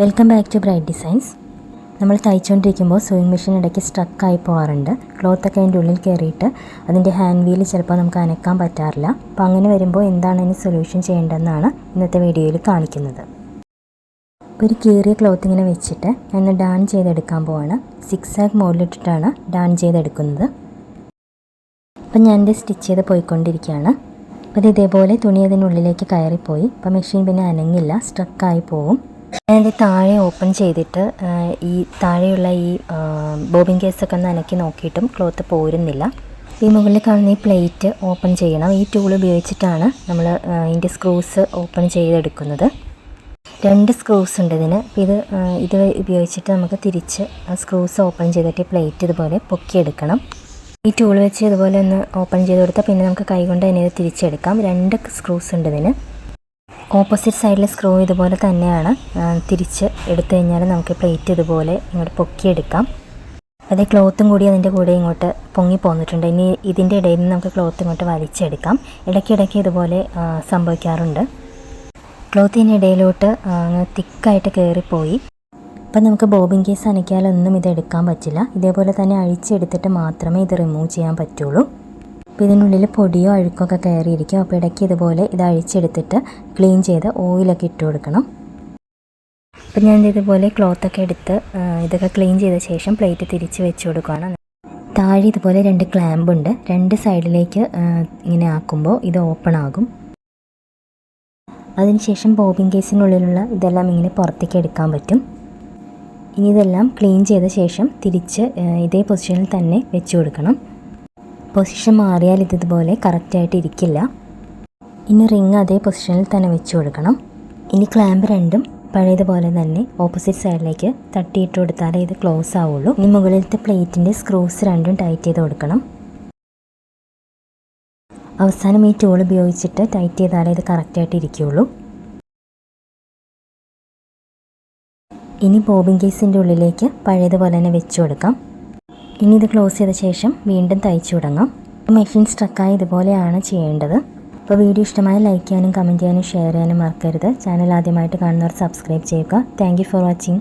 Welcome back to bright designs നമ്മൾ തയ്ച്ചുകൊണ്ടിരിക്കുമ്പോൾ sewing machine ഇടയ്ക്ക് സ്ട്രക്കായി പോകാറുണ്ട് ക്ലോത്തൊക്കെ അതിന്റെ ഉള്ളിൽ കയറിയിട്ട് അതിന്റെ ഹാൻഡ് വീൽ ചിലപ്പോൾ നമുക്ക് അനക്കാൻ പറ്റാറില്ല. അപ്പോൾ അങ്ങനെ വരുമ്പോൾ എന്താണ് അതിന് സൊല്യൂഷൻ ചെയ്യേണ്ടതെന്നാണ് ഇന്നത്തെ വീഡിയോയിൽ കാണിക്കുന്നത്. ഒരു കീറിയ ക്ലോത്ത് ഇങ്ങനെ വെച്ചിട്ട് ഞാൻ ഡാൻ ചെയ്തെടുക്കാൻ പോവാണ്. സിക്സ് ആഗ് മോഡിലിട്ടിട്ടാണ് ഡാൻ ചെയ്തെടുക്കുന്നത്. അപ്പം ഞാൻ എന്റെ സ്റ്റിച്ച് ചെയ്ത് പോയിക്കൊണ്ടിരിക്കുകയാണ്. അപ്പോൾ ഇത് ഇതേപോലെ തുണി അതിനുള്ളിലേക്ക് കയറിപ്പോയി. അപ്പോൾ മെഷീൻ പിന്നെ അനങ്ങില്ല സ്ട്രക്കായി പോവും. ഞാനിത് താഴെ ഓപ്പൺ ചെയ്തിട്ട് ഈ താഴെയുള്ള ഈ ബോബിൻ കേസൊക്കെ ഒന്ന് അനക്കി നോക്കിയിട്ടും ക്ലോത്ത് പോരുന്നില്ല. ഈ മുകളിൽ കാണുന്ന ഈ പ്ലേറ്റ് ഓപ്പൺ ചെയ്യണം. ഈ ടൂൾ ഉപയോഗിച്ചിട്ടാണ് നമ്മൾ ഇതിന്റെ സ്ക്രൂസ് ഓപ്പൺ ചെയ്തെടുക്കുന്നത്. രണ്ട് സ്ക്രൂസ് ഉണ്ട് ഇതിന്. അപ്പോൾ ഇത് ഇത് ഉപയോഗിച്ചിട്ട് നമുക്ക് തിരിച്ച് സ്ക്രൂസ് ഓപ്പൺ ചെയ്തിട്ട് ഈ പ്ലേറ്റ് ഇതുപോലെ പൊക്കിയെടുക്കണം. ഈ ടൂൾ വെച്ച് ഇതുപോലെ ഒന്ന് ഓപ്പൺ ചെയ്ത് കൊടുത്താൽ പിന്നെ നമുക്ക് കൈകൊണ്ട് തന്നെ ഇത് തിരിച്ചെടുക്കാം. രണ്ട് സ്ക്രൂസ് ഉണ്ട് ഇതിന്. ഓപ്പോസിറ്റ് സൈഡിൽ സ്ക്രൂ ഇതുപോലെ തന്നെയാണ്. തിരിച്ച് എടുത്തു കഴിഞ്ഞാൽ നമുക്ക് പ്ലേറ്റ് ഇതുപോലെ ഇങ്ങോട്ട് പൊക്കിയെടുക്കാം. അതേ ക്ലോത്തും കൂടി അതിന്റെ കൂടെ ഇങ്ങോട്ട് പൊങ്ങി പോന്നിട്ടുണ്ട്. ഇനി ഇതിന്റെ ഇടയിൽ നിന്ന് നമുക്ക് ക്ലോത്ത് ഇങ്ങോട്ട് വലിച്ചെടുക്കാം. ഇടയ്ക്കിടയ്ക്ക് ഇതുപോലെ സംഭവിക്കാറുണ്ട്. അങ്ങ് തിക്കായിട്ട് കയറിപ്പോയി അപ്പം നമുക്ക് ബോബിൻ കേസ് അനക്കിയാലൊന്നും ഇത് എടുക്കാൻ പറ്റില്ല. ഇതേപോലെ തന്നെ അഴിച്ചെടുത്തിട്ട് മാത്രമേ ഇത് റിമൂവ് ചെയ്യാൻ പറ്റുള്ളൂ. അപ്പോൾ ഇതിനുള്ളിൽ പൊടിയോ അഴുക്കൊക്കെ കയറിയിരിക്കും. അപ്പോൾ ഇടയ്ക്ക് ഇതുപോലെ ഇത് അഴിച്ചെടുത്തിട്ട് ക്ലീൻ ചെയ്ത് ഓയിലൊക്കെ ഇട്ട് കൊടുക്കണം. അപ്പം ഞാൻ ഇതുപോലെ ക്ലോത്തൊക്കെ എടുത്ത് ഇതൊക്കെ ക്ലീൻ ചെയ്ത ശേഷം പ്ലേറ്റ് തിരിച്ച് വെച്ച് കൊടുക്കുകയാണ്. താഴെ ഇതുപോലെ രണ്ട് ക്ലാമ്പ് ഉണ്ട്. രണ്ട് സൈഡിലേക്ക് ഇങ്ങനെ ആക്കുമ്പോൾ ഇത് ഓപ്പൺ ആകും. അതിനുശേഷം ബോബിൻ കേസിനുള്ളിലുള്ള ഇതെല്ലാം ഇങ്ങനെ പുറത്തേക്ക് എടുക്കാൻ പറ്റും. ഇനി ഇതെല്ലാം ക്ലീൻ ചെയ്ത ശേഷം തിരിച്ച് ഇതേ പൊസിഷനിൽ തന്നെ വെച്ച് കൊടുക്കണം. പൊസിഷൻ മാറിയാൽ ഇത് ഇതുപോലെ കറക്റ്റായിട്ട് ഇരിക്കില്ല. ഇനി റിങ് അതേ പൊസിഷനിൽ തന്നെ വെച്ച് കൊടുക്കണം. ഇനി ക്ലാമ്പ് രണ്ടും പഴയതുപോലെ തന്നെ ഓപ്പോസിറ്റ് സൈഡിലേക്ക് തട്ടിയിട്ട് കൊടുത്താലേ ഇത് ക്ലോസ് ആവുള്ളൂ. ഇനി മുകളിലത്തെ പ്ലേറ്റിന്റെ സ്ക്രൂസ് രണ്ടും ടൈറ്റ് ചെയ്ത് കൊടുക്കണം. അവസാനം ഈ ടൂൾ ഉപയോഗിച്ചിട്ട് ടൈറ്റ് ചെയ്താലേ ഇത് കറക്റ്റായിട്ട് ഇരിക്കുകയുള്ളൂ ഇനി ബോബിൻ കേസിന്റെ ഉള്ളിലേക്ക് പഴയതുപോലെ തന്നെ വെച്ച് കൊടുക്കാം. ഇനി ഇത് ക്ലോസ് ചെയ്ത ശേഷം വീണ്ടും തയ്ച്ചു തുടങ്ങാം. മെഷീൻ സ്ട്രക്കായി ഇതുപോലെയാണ് ചെയ്യേണ്ടത്. അപ്പോൾ വീഡിയോ ഇഷ്ടമായ ലൈക്ക് ചെയ്യാനും കമന്റ് ചെയ്യാനും ഷെയർ ചെയ്യാനും മറക്കരുത്. ചാനൽ ആദ്യമായിട്ട് കാണുന്നവർ സബ്സ്ക്രൈബ് ചെയ്യുക. Thank for watching